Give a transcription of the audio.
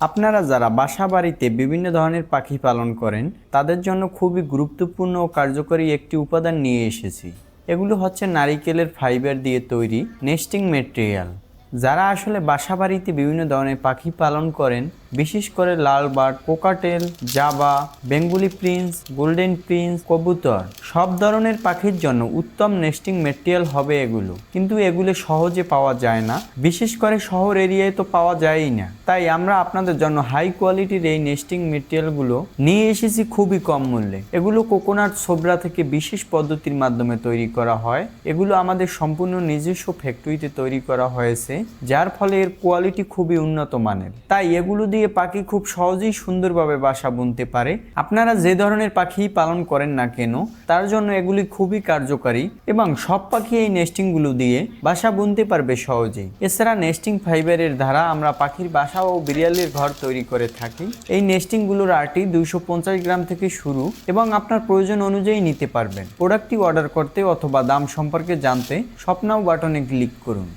আপনারা যারা বাসা বাড়িতে বিভিন্ন ধরনের পাখি পালন করেন, তাদের জন্য খুবই গুরুত্বপূর্ণ ও কার্যকরী একটি উপাদান নিয়ে এসেছি। এগুলো হচ্ছে নারিকেলের ফাইবার দিয়ে তৈরি নেস্টিং মেটেরিয়াল। যারা আসলে বাসা বাড়িতে বিভিন্ন ধরনের পাখি পালন করেন বিশেষ করে লাল bird cockatiel, Java, Bengali prince, golden prince, কবুতর। সব ধরনের পাখির জন্য উত্তম নেস্টিং মেটেরিয়াল হবে এগুলো। কিন্তু এগুলো সহজে পাওয়া যায় না। বিশেষ করে শহর এরিয়ায় তো পাওয়া যায়ই না। তাই আমরা আপনাদের জন্য হাই কোয়ালিটির এই নেস্টিং মেটেরিয়ালগুলো নিয়ে এসেছি খুবই কম মূল্যে। এগুলো কোকোনাট সোবরা থেকে বিশেষ পদ্ধতির মাধ্যমে তৈরি করা হয়। এগুলো আমাদের সম্পূর্ণ নিজস্ব ফ্যাক্টরিতে তৈরি করা হয়েছে। যার ফলে এর কোয়ালিটি খুবই উন্নত মানের। তাই এগুলো দিয়ে পাখি খুব সহজেই সুন্দরভাবে বাসা বুনতে পারে। আপনারা যে ধরনের পাখি পালন করেন না কেন, তার জন্য এগুলি খুবই কার্যকারী এবং সব পাখি এই নেস্টিংগুলো দিয়ে বাসা বুনতে পারবে সহজেই। এছাড়া নেস্টিং ফাইবারের দ্বারা আমরা পাখির বাসা ও বিড়ালের ঘর তৈরি করে থাকি। এই নেস্টিংগুলোর আটি দুইশো পঞ্চাশ গ্রাম থেকে শুরু এবং আপনার প্রয়োজন অনুযায়ী নিতে পারবেন। প্রোডাক্টটি অর্ডার করতে অথবা দাম সম্পর্কে জানতে স্বপ্নাও বাটনে ক্লিক করুন।